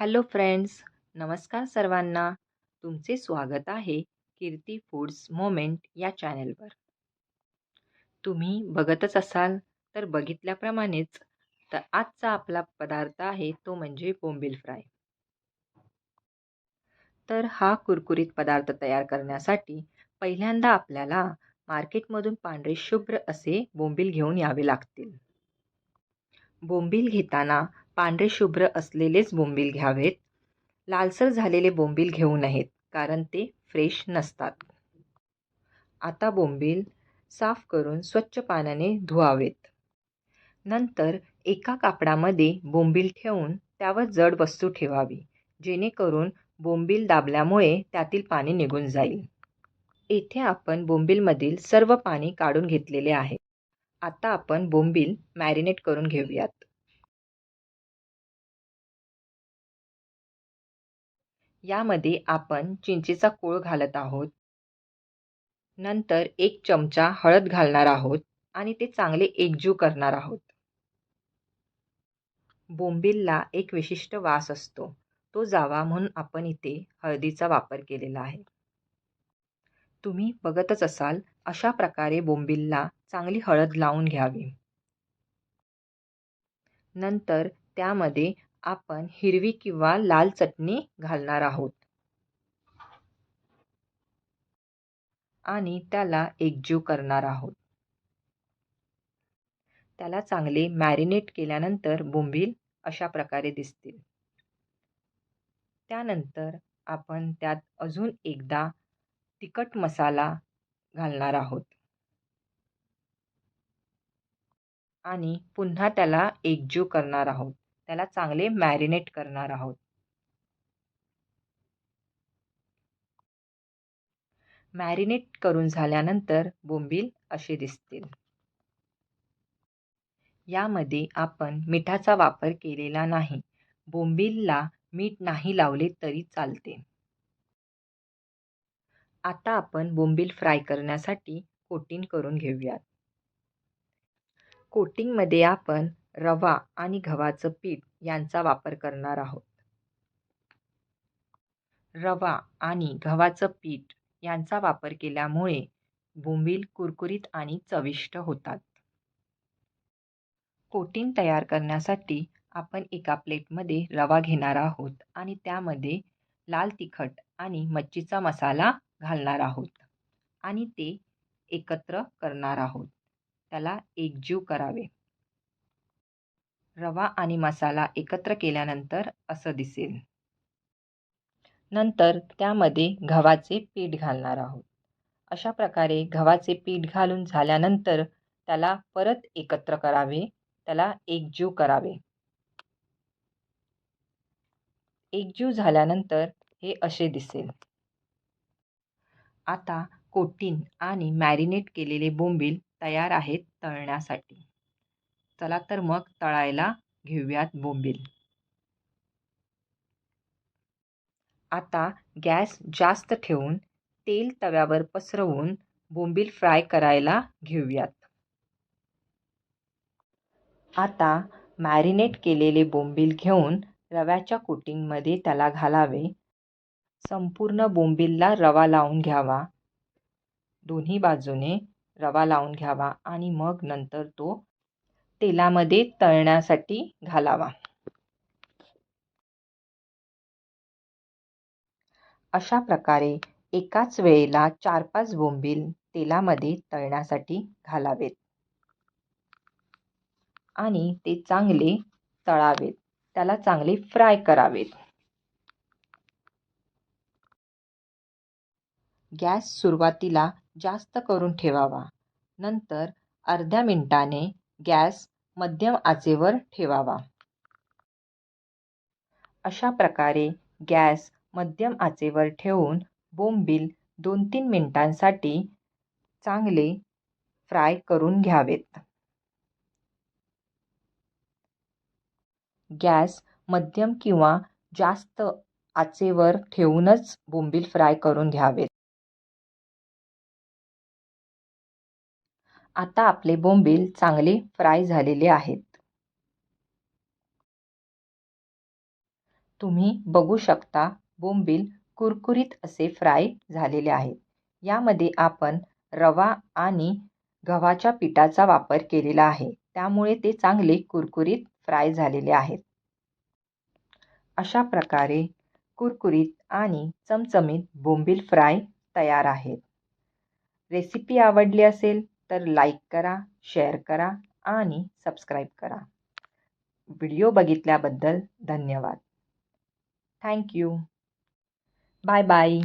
Hello friends नमस्कार सर्वांना. तुमचे स्वागत आहे कीर्ती फूड्स मोमेंट या चॅनेलवर. तुम्ही बघतच असाल तर बघितल्याप्रमाणेच तर आजचा आपला पदार्थ आहे तो म्हणजे बोंबील फ्राय. तर हा कुरकुरीत पदार्थ तयार करण्यासाठी पहिल्यांदा आपल्याला मार्केटमधून पांढरे शुभ्र असे बोंबील घेऊन यावे लागतील. बोंबील घेताना पांढरे शुभ्र असलेलेच बोंबील घ्यावेत. लालसर झालेले बोंबील घेऊ नयेत कारण ते फ्रेश नसतात. आता बोंबील साफ करून स्वच्छ पाण्याने धुवावेत. नंतर एका कापडामध्ये बोंबील ठेवून त्यावर जड वस्तू ठेवावी जेणेकरून बोंबील दाबल्यामुळे त्यातील पाणी निघून जाईल. येथे आपण बोंबीलमधील सर्व पाणी काढून घेतलेले आहे. आता आपण बोंबील मॅरिनेट करून घेऊयात. यामध्ये आपण चिंचेचा कोळ घालत आहोत. नंतर एक चमचा हळद घालणार आहोत आणि ते चांगले एकजीव करणार आहोत. बोंबीलला एक विशिष्ट वास असतो. तो जावा म्हणून आपण इथे हळदीचा वापर केलेला आहे. तुम्ही बघतच असाल अशा प्रकारे बोंबीलला चांगली हळद लावून घ्यावी. नंतर त्यामध्ये आपण हिरवी किंवा लाल चटणी घालणार आहोत. आणि त्याला एकजीव करणार आहोत. त्याला चांगले मॅरिनेट केल्यानंतर बोंबील अशा प्रकारे दिसतील. त्यानंतर आपण त्यात अजून एकदा तिखट मसाला घालणार आहोत. आणि पुन्हा त्याला एकजीव करणार आहोत. त्याला चांगले मॅरिनेट करणार आहोत. मॅरिनेट करून झाल्यानंतर बोंबील असे दिसतील. यामध्ये आपण मिठाचा वापर केलेला नाही. बोंबीलला मीठ नाही लावले तरी चालते. आता आपण बोंबील फ्राय करण्यासाठी कोटिंग करून घेऊयात. कोटिंगमध्ये आपण रवा आणि गव्हाचं पीठ यांचा वापर करणार आहोत. रवा आणि गव्हाचं पीठ यांचा वापर केल्यामुळे बोंबील कुरकुरीत आणि चविष्ट होतात. कोटिंग तयार करण्यासाठी आपण एका प्लेटमध्ये रवा घेणार आहोत आणि त्यामध्ये लाल तिखट आणि मच्छीचा मसाला घालणार आहोत आणि ते एकत्र करणार आहोत. त्याला एकजीव करावे. रवा आणि मसाला एकत्र केल्यानंतर असं दिसेल. नंतर त्यामध्ये गव्हाचे पीठ घालणार आहोत. अशा प्रकारे गव्हाचे पीठ घालून झाल्यानंतर त्याला परत एकत्र करावे त्याला एकजीव करावे. एकजीव झाल्यानंतर हे असे दिसेल. आता कोटीन आणि मॅरिनेट केलेले बोंबील तयार आहेत तळण्यासाठी. चला तर मग तळायला घेऊयात बोंबील. आता गॅस जास्त ठेवून तेल तव्यावर पसरवून बोंबील फ्राय करायला घेऊयात. आता मॅरिनेट केलेले बोंबील घेऊन रव्याच्या कोटिंगमध्ये त्याला घालावे. संपूर्ण बोंबीलला रवा लावून घ्यावा. दोन्ही बाजूने रवा लावून घ्यावा आणि मग नंतर तो तेलामध्ये तळण्यासाठी घालावा. अशा प्रकारे एकाच वेळेला चार पाच बोंबील तेलामध्ये तळण्यासाठी घालावेत. आणि ते चांगले तळावेत. त्याला चांगले फ्राय करावेत. गॅस सुरुवातीला जास्त करून ठेवावा. नंतर अर्ध्या मिनिटाने गॅस मध्यम आचेवर ठेवावा. अशा प्रकारे गॅस मध्यम आचेवर ठेवून बोंबील दोन तीन मिनिटांसाठी चांगले फ्राय करून घ्यावेत. गॅस मध्यम किंवा जास्त आचेवर ठेवूनच बोंबील फ्राय करून घ्यावेत. आता आपले बोंबील चांगले फ्राय झालेले आहेत. तुम्ही बघू शकता बोंबील कुरकुरीत असे फ्राय झालेले आहेत. यामध्ये आपण रवा आणि गव्हाच्या पिठाचा वापर केलेला आहे. त्यामुळे ते चांगले कुरकुरीत फ्राय झालेले आहेत. अशा प्रकारे कुरकुरीत आणि चमचमीत बोंबील फ्राय तयार आहेत. रेसिपी आवडली असेल तर लाईक करा शेअर करा आणि सबस्क्राईब करा. व्हिडिओ बघितल्याबद्दल धन्यवाद. Thank you bye bye